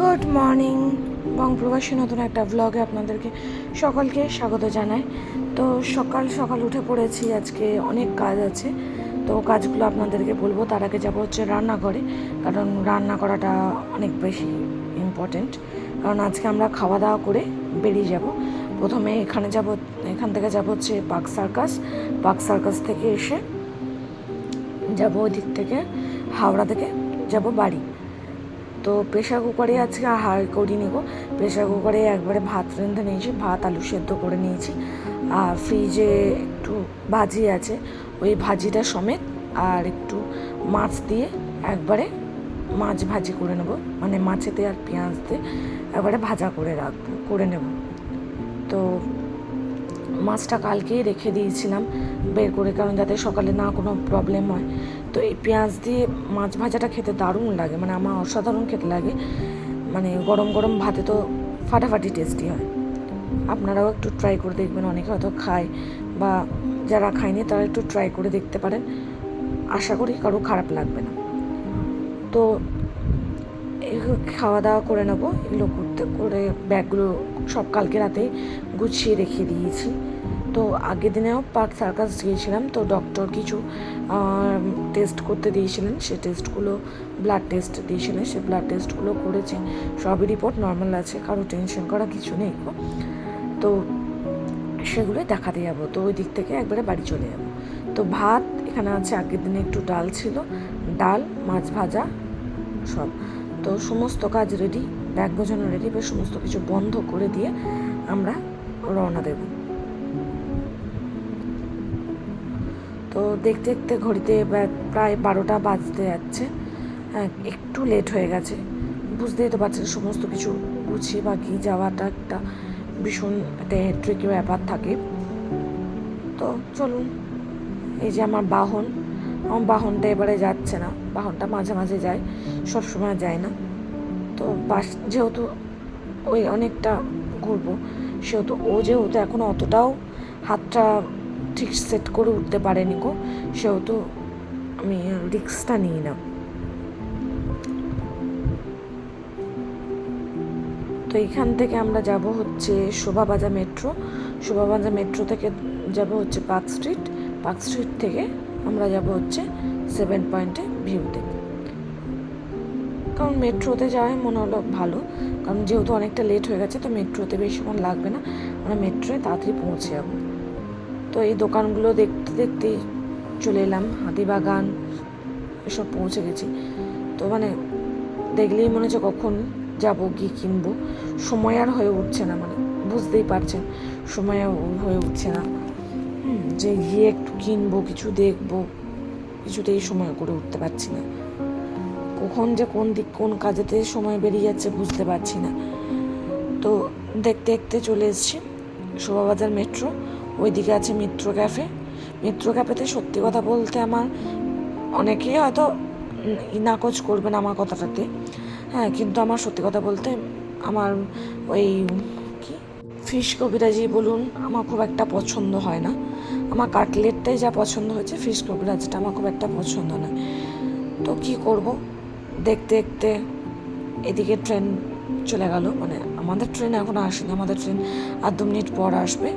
Good morning বংপ্রবাসী নতুন একটা ব্লগে আপনাদেরকে সকলকে স্বাগত জানাই। তো সকাল সকাল উঠে পড়েছি, আজকে অনেক কাজ আছে। তো কাজগুলো আপনাদেরকে বলব, তার আগে যাব হচ্ছে রান্নাঘরে, কারণ রান্না করাটা অনেক বেশি ইম্পর্টেন্ট কারণ আজকে আমরা খাওয়া দাওয়া করে বেরিয়ে যাব। প্রথমে এখানে যাব, এখান থেকে যাব হচ্ছে পার্ক সার্কাস। পার্ক সার্কাস থেকে এসে যাব ওই দিক থেকে, হাওড়া থেকে যাব বাড়ি। তো প্রেশার কুকারে আজকে হার করি নিব। প্রেশার কুকারে একবারে ভাত রেঁধে নিয়েছি, ভাত, আলু সেদ্ধ করে নিয়েছি। আর ফ্রিজে একটু ভাজি আছে, ওই ভাজিটা সমেত আর একটু মাছ দিয়ে একবারে মাছ ভাজি করে নেব। মানে মাছেতে আর পেঁয়াজ দিয়ে একবারে ভাজা করে রাখব করে নেব। তো মাছটা কালকেই রেখে দিয়েছিলাম, বের করে, কারণ যাতে সকালে না কোনো প্রবলেম হয়। তো এই পেঁয়াজ দিয়ে মাছ ভাজাটা খেতে দারুণ লাগে। মানে আমার অসাধারণ খেতে লাগে। মানে গরম গরম ভাতে তো ফাটাফাটি টেস্টি হয়। আপনারাও একটু ট্রাই করে দেখবেন। অনেকে হয়তো খায় বা যারা খায়নি তারা একটু ট্রাই করে দেখতে পারেন। আশা করি কারও খারাপ লাগবে না। তো খাওয়া দাওয়া করে নেব। এগুলো করতে করে ব্যাগগুলো সব কালকে রাতেই গুছিয়ে রেখে দিয়েছি। তো আগের দিনেও পার্ক সার্কাস গিয়েছিলাম, তো ডক্টর কিছু টেস্ট করতে দিয়েছিলেন। সে টেস্টগুলো ব্লাড টেস্ট দিয়েছিলেন, সে ব্লাড টেস্টগুলো করেছি। সবই রিপোর্ট নর্মাল আছে, কারও টেনশন করা কিছু নেই। তো সেগুলোই দেখাতে যাব, তো ওই দিক থেকে একবারে বাড়ি চলে যাব। তো ভাত এখানে আছে, আগের দিনে একটু ডাল ছিল, ডাল, মাছ ভাজা, সব। তো সমস্ত কাজ রেডি ব্যাগ গোছানো রেডি বা সমস্ত কিছু বন্ধ করে দিয়ে আমরা রওনা দেব। তো দেখতে দেখতে ঘড়িতে প্রায় বারোটা বাজতে যাচ্ছে। হ্যাঁ একটু লেট হয়ে গেছে। বুঝতেই তো পারছেন, সমস্ত কিছু গুছিয়ে বাকি যাওয়াটা একটা ভীষণ একটা হেট্রিক ব্যাপার থাকে। তো চলুন, এই যে আমার বাহন, আমার বাহনটা এবারে যাচ্ছে না। বাহনটা মাঝে মাঝে যায় সব সময় যায় না। তো বাস, যেহেতু ওই অনেকটা ঘুরবো, সেহেতু ও যেহেতু এখন অতটাও হাতটা ঠিক সেট করে উঠতে পারেনি কো সেহেতু আমি রিক্সটা নিই না তো এখান থেকে আমরা যাব হচ্ছে শোভাবাজা মেট্রো। শোভাবাজা মেট্রো থেকে যাব হচ্ছে পার্ক স্ট্রিট। পার্ক স্ট্রিট থেকে আমরা যাব হচ্ছে সেভেন পয়েন্টে ভিউতে। কারণ মেট্রোতে যাওয়াই মনে হলো ভালো। কারণ যেহেতু অনেকটা লেট হয়ে গেছে, তো মেট্রোতে বেশিক্ষণ লাগবে না। আমরা মেট্রোয় তাড়াতাড়ি পৌঁছে যাব। তো এই দোকানগুলো দেখতে দেখতেই চলে এলাম হাতিবাগান এসব পৌঁছে গেছি। তো মানে দেখলেই মনে হচ্ছে কখন যাব গিয়ে কিনবো। সময় আর হয়ে উঠছে না মানে বুঝতেই পারছেন, সময় হয়ে উঠছে না। যে গিয়ে একটু কিনবো, কিছু দেখব, কিছুতেই সময় করে উঠতে পারছি না। কখন যে কোন দিক, কোন কাজেতে সময় বেরিয়ে যাচ্ছে বুঝতে পারছি না। তো দেখতে দেখতে চলে এসছি, শোভাবাজার মেট্রো। ওইদিকে আছে মিত্র ক্যাফে। মিত্র ক্যাফেতে সত্যি কথা বলতে আমার অনেকেই হয়তো নাকচ করবেন আমার কথাটাতে। হ্যাঁ কিন্তু আমার সত্যি কথা বলতে আমার ওই কি? ফিশ কবিরাজি বলুন, আমার খুব একটা পছন্দ হয় না। আমার কাটলেটটাই যা পছন্দ হয়েছে, ফিশ কবিরাজিটা আমার খুব একটা পছন্দ নয় তো কি করব? দেখতে দেখতে এদিকে ট্রেন চলে গেল। মানে আমাদের ট্রেন এখনও আসেনি, আমাদের ট্রেন আর দু মিনিট পর আসবে।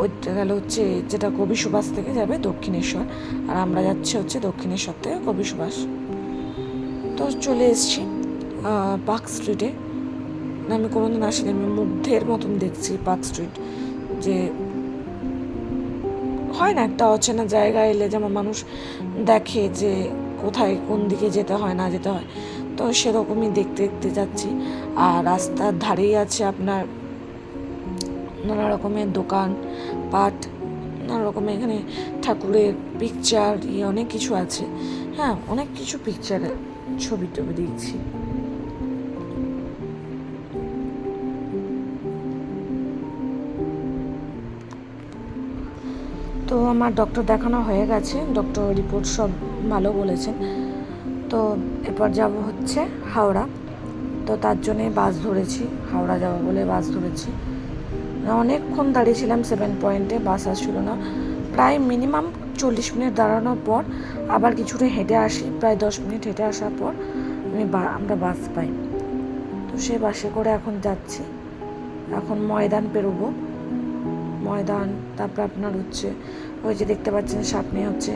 ওইটা গেল হচ্ছে, যেটা কবি সুভাষ থেকে যাবে দক্ষিণেশ্বর, আর আমরা যাচ্ছি হচ্ছে দক্ষিণেশ্বর থেকে কবি সুভাষ। তো চলে এসেছি পার্ক স্ট্রিটে। না আমি কোনোদিন আসিনি, আমি মুগ্ধের মতন দেখছি পার্ক স্ট্রিট, যে হয় না একটা অচেনা জায়গায় এলে যেমন মানুষ দেখে যে কোথায় কোন দিকে যেতে হয়, না যেতে হয়। তো সেরকমই দেখতে দেখতে যাচ্ছি, আর রাস্তার ধারেই আছে আপনার নানা রকমের দোকান, পাট, নানা রকমের এখানে ঠাকুরের পিকচার ইয়ে অনেক কিছু আছে। হ্যাঁ অনেক কিছু পিকচারের ছবি টবি দিচ্ছি তো আমার ডক্টর দেখানো হয়ে গেছে ডক্টর রিপোর্ট সব ভালো বলেছেন। তো এরপর যাব হচ্ছে হাওড়া। তো তার জন্যে বাস ধরেছি, হাওড়া যাব বলে বাস ধরেছি। অনেকক্ষণ দাঁড়িয়েছিলাম সেভেন পয়েন্টে বাস আসছিল না। প্রায় মিনিমাম চল্লিশ মিনিট দাঁড়ানোর পর আবার কিছুটা হেঁটে আসি। প্রায় দশ মিনিট হেঁটে আসার পর আমি আমরা বাস পাই। তো সে বাসে করে এখন যাচ্ছি। এখন ময়দান পেরোবো। ময়দান, তারপর আপনার হচ্ছে ওই যে দেখতে পাচ্ছেন সামনে হচ্ছে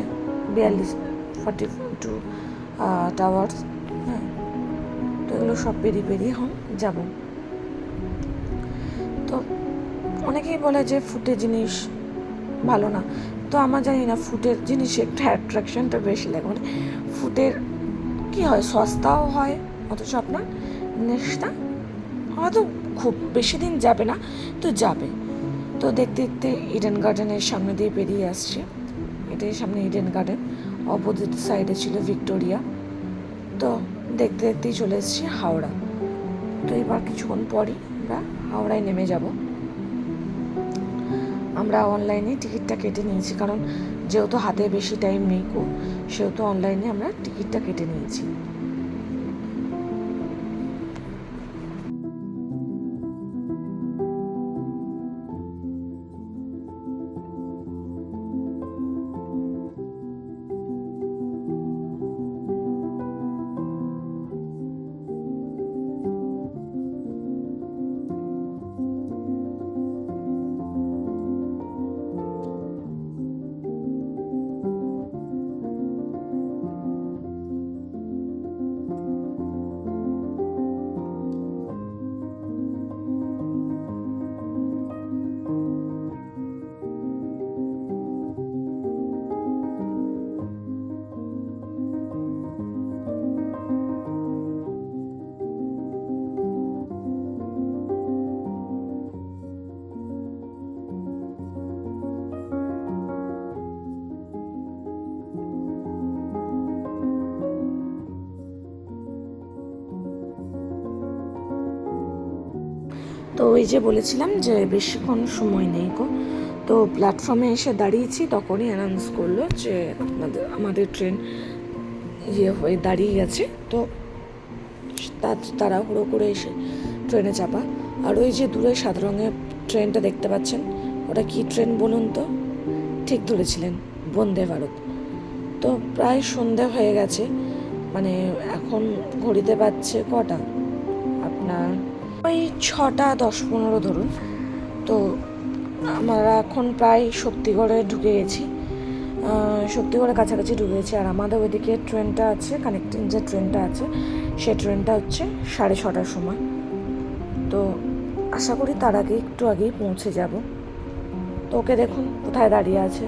বিয়াল্লিশ ফর্টি টু টাওয়ার্স হ্যাঁ তো এগুলো সব পেরিয়ে পেরিয়ে এখন যাব। অনেকেই বলে যে ফুটে জিনিস ভালো না। তো আমার জানি না, ফুটের জিনিসে একটু অ্যাট্রাকশনটা বেশি লাগে। মানে ফুটের কি হয়, সস্তাও হয়, অথচ আপনার জিনিসটা হয়তো খুব বেশি দিন যাবে না, তো যাবে। তো দেখতে দেখতে ইডেন গার্ডেনের সামনে দিয়ে বেরিয়ে আসছে। এটাই সামনে ইডেন গার্ডেন অপোজিট সাইডে ছিল ভিক্টোরিয়া তো দেখতে দেখতেই চলে এসেছি হাওড়া। তো এবার কিছুক্ষণ পরই আমরা হাওড়ায় নেমে যাব। আমরা অনলাইনে টিকিটটা কেটে নিয়েছি, কারণ যেহেতু হাতে বেশি টাইম নেই সেহেতু অনলাইনে আমরা টিকিটটা কেটে নিয়েছি। তো ওই যে বলেছিলাম যে বেশিক্ষণ সময় নেই গো, তো প্ল্যাটফর্মে এসে দাঁড়িয়েছি, তখনই অ্যানাউন্স করল যে আপনাদের, আমাদের ট্রেন ইয়ে হয়ে দাঁড়িয়ে গেছে, তো তা- তাড়াহুড়ো করে এসে ট্রেনে চাপা। আর ওই যে দূরে সাদা রঙের ট্রেনটা দেখতে পাচ্ছেন, ওটা কি ট্রেন বলুন তো? ঠিক ধরেছিলেন, বন্দে ভারত। তো প্রায় সন্ধে হয়ে গেছে মানে এখন ঘড়িতে পাচ্ছে কটা? আপনার ওই ছটা, দশ, পনেরো ধরুন। তো আমরা এখন প্রায় শক্তিগড়ে ঢুকে গেছি। শক্তিগড়ের কাছাকাছি ঢুকে গেছি। আর আমাদের ওইদিকে ট্রেনটা আছে কানেক্টিং যে ট্রেনটা আছে, সে ট্রেনটা হচ্ছে সাড়ে ছটার সময়। তো আশা করি তার আগে একটু আগেই পৌঁছে যাব। তো ওকে দেখুন, কোথায় দাঁড়িয়ে আছে।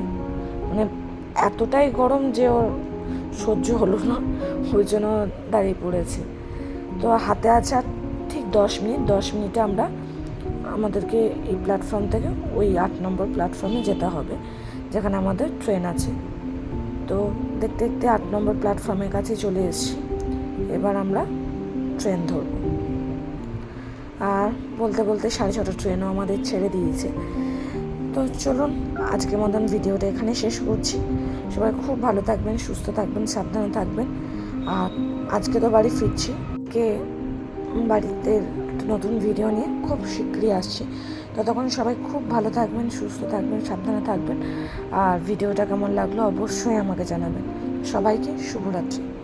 মানে এতটাই গরম যে ওর সহ্য হলো না, ওই জন্য দাঁড়িয়ে পড়েছে। তো হাতে আছে আর দশ মিনিট, দশ মিনিটে আমরা আমাদেরকে এই প্ল্যাটফর্ম থেকে ওই আট নম্বর প্ল্যাটফর্মে যেতে হবে, যেখানে আমাদের ট্রেন আছে। তো দেখতে দেখতে আট নম্বর প্ল্যাটফর্মের কাছে চলে এসেছি। এবার আমরা ট্রেন ধরব। আর বলতে বলতে সাড়ে ছটা ট্রেনও আমাদের ছেড়ে দিয়েছে। তো চলুন, আজকের মতন ভিডিওটা এখানে শেষ করছি। সবাই খুব ভালো থাকবেন, সুস্থ থাকবেন, সাবধানে থাকবেন। আর আজকে তো বাড়ি ফিরছি। কে বাড়িতে নতুন ভিডিও নিয়ে খুব শীঘ্রই আসছি। ততক্ষণ সবাই খুব ভালো থাকবেন, সুস্থ থাকবেন, সাবধানে থাকবেন। আর ভিডিওটা কেমন লাগল অবশ্যই আমাকে জানাবেন। সবাইকে শুভরাত্রি।